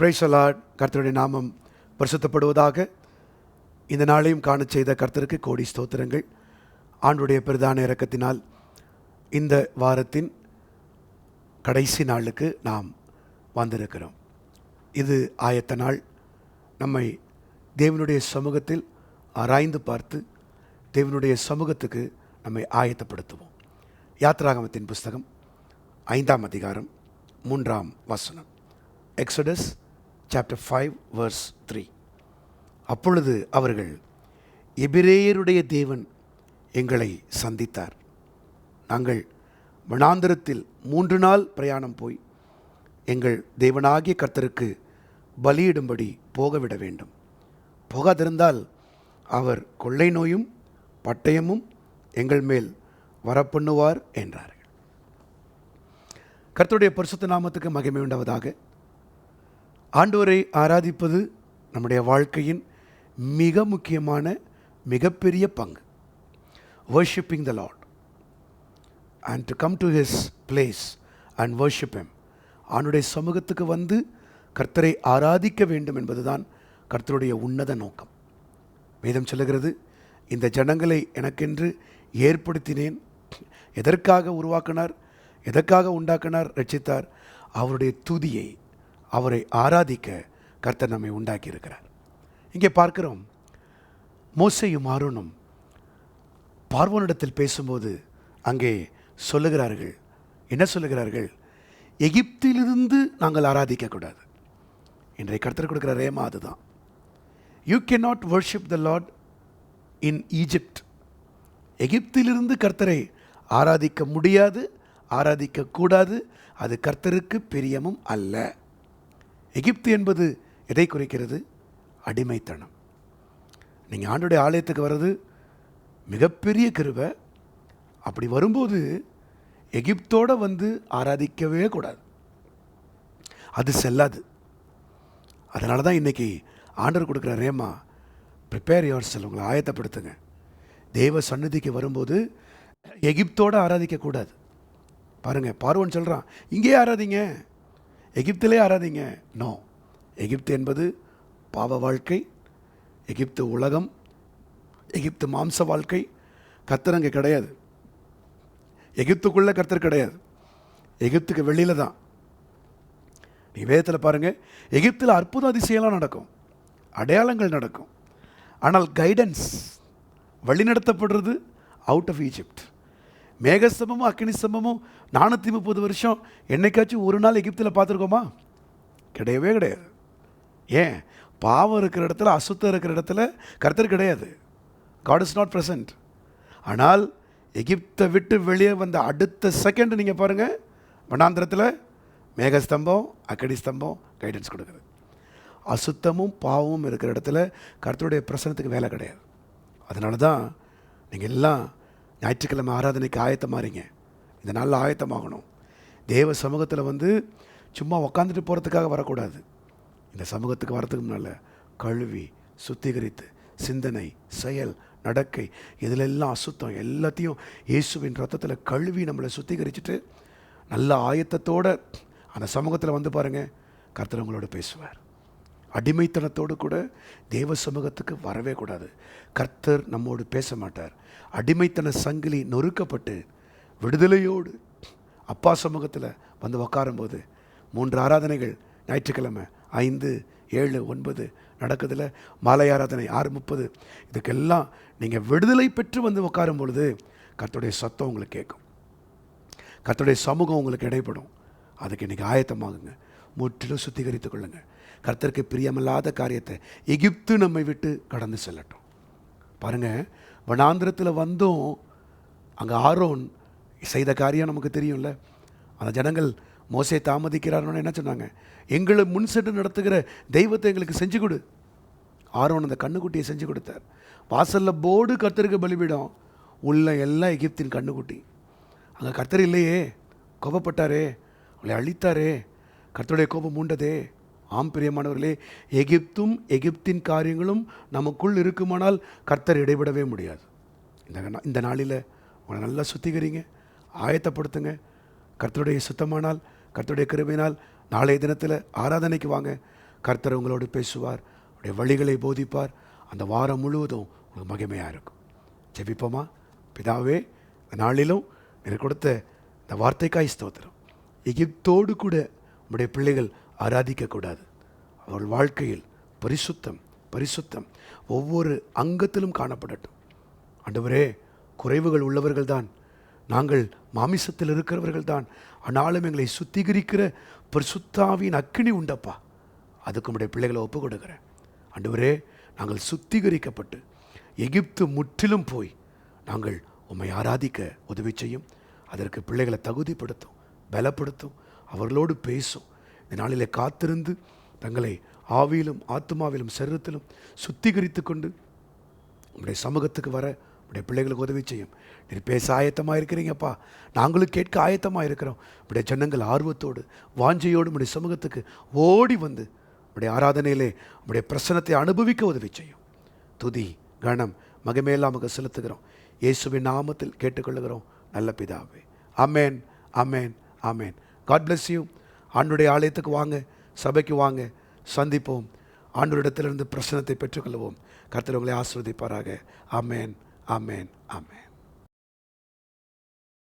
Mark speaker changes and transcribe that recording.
Speaker 1: பிரேசலாட் கர்த்தருடைய நாமம் பரிசுத்தப்படுவதாக. இந்த நாளையும் காண செய்த கர்த்தருக்கு கோடி ஸ்தோத்திரங்கள். ஆண்டுடைய பிரதான இறக்கத்தினால் இந்த வாரத்தின் கடைசி நாளுக்கு நாம் வந்திருக்கிறோம். இது ஆயத்த நாள். நம்மை தேவனுடைய சமூகத்தில் ஆராய்ந்து பார்த்து தேவனுடைய சமூகத்துக்கு நம்மை ஆயத்தப்படுத்துவோம். யாத்ராகமத்தின் புஸ்தகம் ஐந்தாம் அதிகாரம் மூன்றாம் வசனம். Exodus chapter five verse three அப்பொழுது அவர்கள் எபிரேயருடைய தேவன் எங்களை சந்தித்தார். நாங்கள் வனாந்திரத்தில் மூன்று நாள் பிரயாணம் போய் எங்கள் தேவனாகிய கர்த்தருக்கு பலியிடும்படி போகவிட வேண்டும். போகாதிருந்தால் அவர் கொள்ளை நோயும் பட்டயமும் எங்கள் மேல் வரப்பண்ணுவார் என்றார்கள். கர்த்தருடைய பரிசுத்த நாமத்துக்கு மகிமை உண்டாவதாக. ஆண்டவரை ஆராதிப்பது நம்முடைய வாழ்க்கையின் மிக முக்கியமான மிகப்பெரிய பங்கு. Worshipping the lord and to come to his place and worship him ஆண்டுடைய சமூகத்துக்கு வந்து கர்த்தரை ஆராதிக்க வேண்டும் என்பதுதான் கர்த்தருடைய உன்னத நோக்கம். வேதம் சொல்லுகிறது இந்த ஜனங்களை எனக்கென்று ஏற்படுத்தினேன். எதற்காக உருவாக்கினார் எதற்காக உண்டாக்கினார் ரட்சித்தார். அவருடைய துதியை அவரை ஆராதிக்க கர்த்தர் நம்மை உண்டாக்கியிருக்கிறார். இங்கே பார்க்கிறோம் மோசையும் ஆரோனும் பார்வோனிடத்தில் பேசும்போது அங்கே சொல்லுகிறார்கள். என்ன சொல்லுகிறார்கள்? எகிப்திலிருந்து நாங்கள் ஆராதிக்கக்கூடாது. இன்றைய கர்த்தர் கொடுக்குற ரேமா அதுதான். You can not worship the lord in Egypt எகிப்திலிருந்து கர்த்தரை ஆராதிக்க முடியாது ஆராதிக்கக்கூடாது. அது கர்த்தருக்கு பிரியமும் அல்ல. எகிப்து என்பது எதை குறிக்கிறது? அடிமைத்தனம். நீங்கள் ஆண்டுடைய ஆலயத்துக்கு வர்றது மிகப்பெரிய கிருவை அப்படி வரும்போது எகிப்தோடு வந்து ஆராதிக்கவே கூடாது. அது செல்லாது. அதனால தான் இன்றைக்கி ஆண்டர் கொடுக்குற ரேமா ப்ரிப்பேர் யுவர் செல் உங்களை ஆயத்தப்படுத்துங்க. தேவ சந்நிதிக்கு வரும்போது எகிப்தோடு ஆராதிக்கக்கூடாது. பாருங்கள் பார்வன் சொல்கிறான் இங்கேயே ஆராதிங்க. எகிப்திலே ஆராதிங்க நோ எகிப்து என்பது பாவ வாழ்க்கை எகிப்து உலகம் எகிப்து மாம்ச வாழ்க்கை. கர்த்தர் அங்கே கிடையாது. எகிப்துக்குள்ளே கர்த்தர் கிடையாது. எகிப்துக்கு வெளியில் தான். நீ வேதத்தில் பாருங்கள் எகிப்தில் அற்புத அதிசயம்லாம் நடக்கும். அடையாளங்கள் நடக்கும். ஆனால் கைடன்ஸ் வழிநடத்தப்படுறது அவுட் ஆஃப் ஈஜிப்ட் மேகஸ்தம்பமும் அக்னி ஸ்தம்பமும் நானூற்றி முப்பது வருஷம் என்னைக்காச்சும் ஒரு நாள் எகிப்தில் பார்த்துருக்கோமா? கிடையவே கிடையாது. ஏன்? பாவம் இருக்கிற இடத்துல அசுத்தம் இருக்கிற இடத்துல கர்த்தர் கிடையாது. காட் இஸ் நாட் ப்ரெசன்ட் ஆனால் எகிப்தை விட்டு வெளியே வந்த அடுத்த செகண்ட் நீங்கள் பாருங்கள் வனாந்திரத்தில் மேகஸ்தம்பம் அக்கடி ஸ்தம்பம் கைடன்ஸ் கொடுக்குறது அசுத்தமும் பாவமும் இருக்கிற இடத்துல கர்த்தருடைய பிரசனத்துக்கு வேலை கிடையாது. அதனால தான் நீங்கள் எல்லாம் ஞாயிற்றுக்கிழமை ஆராதனைக்கு ஆயத்தமாறீங்க இந்த நாளில் ஆயத்தமாகணும். தேவ சமூகத்தில் வந்து சும்மா உக்காந்துட்டு போகிறதுக்காக வரக்கூடாது. இந்த சமூகத்துக்கு வரத்துக்கு முன்னால் கழுவி சுத்திகரித்து சிந்தனை செயல் நடக்கை இதிலெல்லாம் அசுத்தம் எல்லாத்தையும் இயேசுவின் ரத்தத்தில் கழுவி நம்மளை சுத்திகரிச்சுட்டு நல்ல ஆயத்தத்தோடு அந்த சமூகத்தில் வந்து பாருங்கள் கர்த்தர் உங்களோட பேசுவார். அடிமைத்தனத்தோடு கூட தேவ சமூகத்துக்கு வரவே கூடாது. கர்த்தர் நம்மோடு பேச மாட்டார். அடிமைத்தன சங்கிலி நொறுக்கப்பட்டு விடுதலையோடு அப்பா சமூகத்தில் வந்து உக்காரும்போது மூன்று ஆராதனைகள் ஞாயிற்றுக்கிழமை ஐந்து ஏழு ஒன்பது நடக்குதில்ல மாலை ஆராதனை ஆறு முப்பது. இதுக்கெல்லாம் நீங்கள் விடுதலை பெற்று வந்து உட்காரும் பொழுது கர்த்தருடைய சத்தம் உங்களுக்கு கேட்கும். கர்த்தருடைய சமூகம் உங்களுக்கு இடைப்படும். அதுக்கு இன்றைக்கி ஆயத்தமாகுங்க. முற்றிலும் சுத்திகரித்து கொள்ளுங்கள் கர்த்தருக்கு பிரியமில்லாத காரியத்தை எகிப்து நம்மை விட்டு கடந்து செல்லட்டும். பாருங்கள் வனாந்திரத்தில் வந்தும் அங்கே ஆரோன் செய்த காரியம் நமக்கு தெரியும்ல. அந்த ஜனங்கள் மோசை தாமதிக்கிறார்னு என்ன சொன்னாங்க? எங்களை முன் சென்று நடத்துகிற தெய்வத்தை எங்களுக்கு செஞ்சு கொடு. ஆரோன் அந்த கண்ணுக்குட்டியை செஞ்சு கொடுத்தார். வாசலில் போர்டு கர்த்தருக்கு பலிபீடம். உள்ள எல்லாம் எகிப்தின் கண்ணுக்குட்டி. அங்கே கர்த்தர் இல்லையே கோபப்பட்டாரே அவளை அழித்தாரே கர்த்தருடைய கோபம் மூண்டதே. ஆம் பிரியமானவர்களே எகிப்தும் எகிப்தின் காரியங்களும் நமக்குள் இருக்குமானால் கர்த்தர் இடைவிடவே முடியாது. இந்த இந்த நாளில் உங்களை நல்லா சுத்திகரிங்க ஆயத்தப்படுத்துங்க. கர்த்தருடைய சுத்தமானால் கர்த்தருடைய கிருபையினால் நாளைய தினத்தில் ஆராதனைக்கு வாங்க. கர்த்தர் உங்களோடு பேசுவார் உடைய வழிகளை போதிப்பார். அந்த வாரம் முழுவதும் உங்களுக்கு மகிமையாக இருக்கும். ஜெபிப்போமா? பிதாவே இந்த நாளிலும் எனக்கு கொடுத்த இந்த வார்த்தைக்காய் ஸ்தோத்திரம். எகிப்தோடு கூட நம்முடைய பிள்ளைகள் ஆராதிக்கக்கூடாது. அவர்கள் வாழ்க்கையில் பரிசுத்தம் பரிசுத்தம் ஒவ்வொரு அங்கத்திலும் காணப்படட்டும். ஆண்டவரே குறைவுகள் உள்ளவர்கள்தான். நாங்கள் மாமிசத்தில் இருக்கிறவர்கள்தான். ஆனாலும் எங்களை சுத்திகரிக்கிற பரிசுத்தாவின் அக்கினி உண்டப்பா. அதுக்கு உடைய பிள்ளைகளை ஒப்பு கொடுக்குறேன் அண்டவரே நாங்கள் சுத்திகரிக்கப்பட்டு எகிப்து முற்றிலும் போய் நாங்கள் உம்மை ஆராதிக்க உதவி செய்யும். அதற்கு பிள்ளைகளை தகுதிப்படுத்தும் பலப்படுத்தும். அவர்களோடு பேசும். இந்த நாளிலே காத்திருந்து தங்களை ஆவியிலும் ஆத்மாவிலும் சரீரத்திலும் சுத்திகரித்து கொண்டு உங்களுடைய சமூகத்துக்கு வர உடைய பிள்ளைகளுக்கு உதவி செய்யும். நீர் பேச ஆயத்தமாக இருக்கிறீங்கப்பா நாங்களும் கேட்க ஆயத்தமாக இருக்கிறோம். உடைய ஜனங்கள் ஆர்வத்தோடு வாஞ்சையோடு உடைய சமூகத்துக்கு ஓடி வந்து உடைய ஆராதனையிலே உடைய பிரசனத்தை அனுபவிக்க உதவி செய்யும். துதி கணம் மகிமையெல்லாம் செலுத்துகிறோம். இயேசுவின் நாமத்தில் கேட்டுக்கொள்ளுகிறோம். நல்ல பிதாவே. Amen amen amen God bless you ஆண்டுடைய ஆலயத்துக்கு வாங்க சபைக்கு வாங்க சந்திப்போம். ஆண்டோரிடத்திலிருந்து பிரசனத்தை பெற்றுக்கொள்வோம் கர்த்தர் உங்களை ஆஸ்வதிப்பாராக அமேன் அமேன் அமேன்